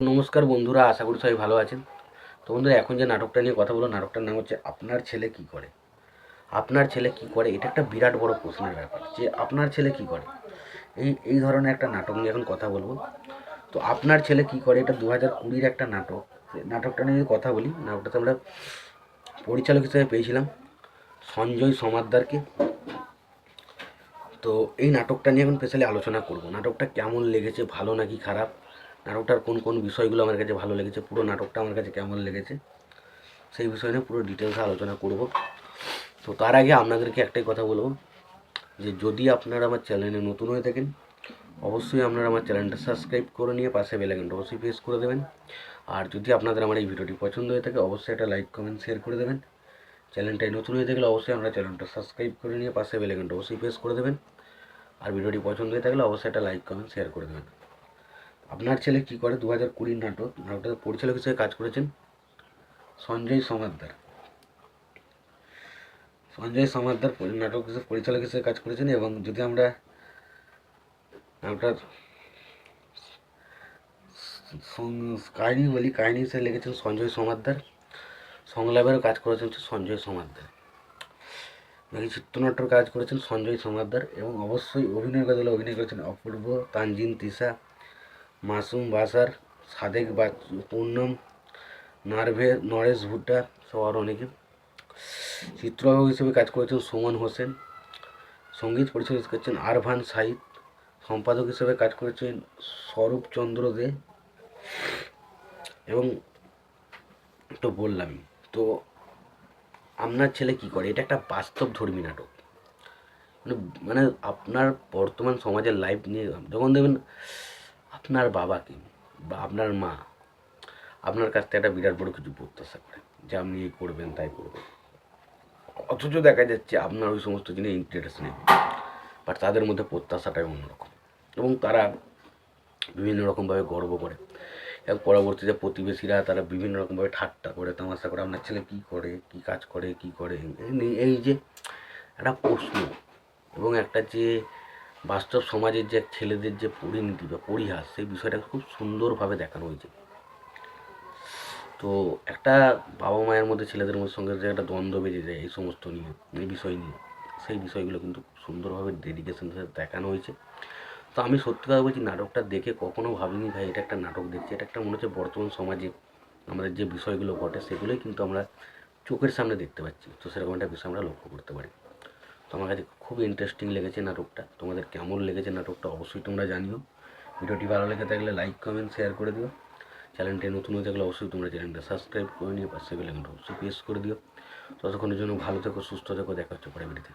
নমস্কার বন্ধুরা, আশা করি সবাই ভালো আছেন। তো বন্ধুরা, এখন যে নাটকটা নিয়ে কথা বলো নাটকটার নাম হচ্ছে আপনার ছেলে কি করে? আপনার ছেলে কি করে? এটা একটা বিরাট বড় প্রশ্নের ব্যাপার, যে আপনার ছেলে কি করে? এই এই ধরনের একটা নাটক নিয়ে এখন কথা বলব। তো আপনার ছেলে কি করে? এটা দু হাজার কুড়ির একটা নাটক। নাটকটা নিয়ে কথা বলি, নাটকটাতে আমরা পরিচালক হিসেবে পেয়েছিলাম সঞ্জয় সমাদ্দারকে। তো এই নাটকটা নিয়ে এখন স্পেশালি আলোচনা করব। নাটকটা কেমন লেগেছে, ভালো নাকি খারাপ? নাটকটার কোন কোন বিষয়গুলো আমার কাছে ভালো লেগেছে, পুরো নাটকটা আমার কাছে কেমন লেগেছে, সেই বিষয় নিয়ে পুরো ডিটেলসে আলোচনা করব। তো তার আগে আপনাদেরকে একটাই কথা বলব, যে যদি আপনারা আমার চ্যানেলে নতুন হয়ে থাকেন, অবশ্যই আপনারা আমার চ্যানেলটা সাবস্ক্রাইব করে নিয়ে পাশে বেলাইকনটা অবশ্যই প্রেস করে দেবেন। আর যদি আপনাদের আমার এই ভিডিওটি পছন্দ হয়ে থাকে, অবশ্যই একটা লাইক কমেন্ট শেয়ার করে দেবেন। চ্যানেলটাই নতুন হয়ে থাকলে অবশ্যই আমরা চ্যানেলটা সাবস্ক্রাইব করে নিয়ে পাশে বেলাইকনটা অবশ্যই প্রেস করে দেবেন। আর ভিডিওটি পছন্দ হয়ে থাকলে অবশ্যই একটা লাইক কমেন্ট শেয়ার করে দেবেন। আপনার ছেলে কি করে? দু হাজার কুড়ির নাটক, নাটকটাতে পরিচালক হিসেবে কাজ করেছেন সঞ্জয় সমাদ্দার। সঞ্জয় সমাদ্দার নাটক হিসেবে, পরিচালক হিসেবে কাজ করেছেন এবং যদি আমরা নাটকটার কাহিনী বলি, কাহিনী হিসেবে লিখেছেন সঞ্জয় সমাদ্দার। সংলাপেরও কাজ করেছেন সঞ্জয় সমাদ্দার। বাকি চিত্রনাট্যর কাজ করেছেন সঞ্জয় সমাদ্দার এবং অবশ্যই অভিনয় দলে অভিনয় করেছেন অপূর্ব, তানজিন তিশা মাসুম বাসার, সাদেক বাচ্চু পূর্ণম, নার্ভে, নরেশ ভুট্টা সহ আরও অনেকে। চিত্রগ্রাহক হিসেবে কাজ করেছেন সুমন হোসেন। সংগীত পরিচালক করছেন আরভান সাইদ। সম্পাদক হিসেবে কাজ করেছেন স্বরূপ চন্দ্র দে। এবং তো বললাম, তো আপনার ছেলে কি করে? এটা একটা বাস্তব ধর্মী নাটক। মানে মানে আপনার বর্তমান সমাজের লাইফ নিয়ে, যখন দেখবেন আপনার বাবাকে, বা আপনার মা, আপনার কাছ থেকে একটা বিরাট বড় কিছু প্রত্যাশা করে যে আপনি এই করবেন, তাই করবেন। অথচ দেখা যাচ্ছে আপনার ওই সমস্ত জিনিস ইন্টারেস্ট নেই বাট তাদের মধ্যে প্রত্যাশাটাই অন্যরকম। এবং তারা বিভিন্ন রকমভাবে গর্ব করে। এবং পরবর্তীতে প্রতিবেশীরা তারা বিভিন্ন রকমভাবে ঠাট্টা করে, তামাশা করে, আপনার ছেলে কী করে, কী কাজ করে, কী করে? এই যে একটা প্রশ্ন এবং একটা যে বাস্তব সমাজের যে ছেলেদের যে পরিণতি বা পরিহাস, সেই বিষয়টা খুব সুন্দরভাবে দেখানো হয়েছে। তো একটা বাবা মায়ের মধ্যে ছেলেদের মধ্যে সঙ্গে যে একটা দ্বন্দ্ব বেজে যায়, এই সমস্ত নিয়ে, এই বিষয় নিয়ে, সেই বিষয়গুলো কিন্তু সুন্দরভাবে ডেডিকেশন সাথে দেখানো হয়েছে। তো আমি সত্যি কথা বলছি, নাটকটা দেখে কখনো ভাবিনি ভাই, এটা একটা নাটক দেখছি, এটা একটা মনে হচ্ছে বর্তমান সমাজে আমাদের যে বিষয়গুলো ঘটে, সেগুলোই কিন্তু আমরা চোখের সামনে দেখতে পাচ্ছি। তো সেরকম একটা বিষয় আমরা লক্ষ্য করতে পারি। তো কাছে খুব ইন্টারেস্টিং লেগেছে নাটকটা। তোমাদের কেমন লেগেছে নাটকটা অবশ্যই তোমরা জানিও। ভিডিওটি ভালো লেগে থাকলে লাইক কমেন্ট শেয়ার করে দিও। চ্যানেলটি নতুন হয়ে থাকলে অবশ্যই তোমরা চ্যানেলটা সাবস্ক্রাইব করে নিয়ে পাশে বেলাইকনটা অবশ্যই প্রেস করে দিও। ততক্ষণের জন্য ভালো থেকো, সুস্থ থেকো, দেখা হচ্ছে পরে ভিডিওতে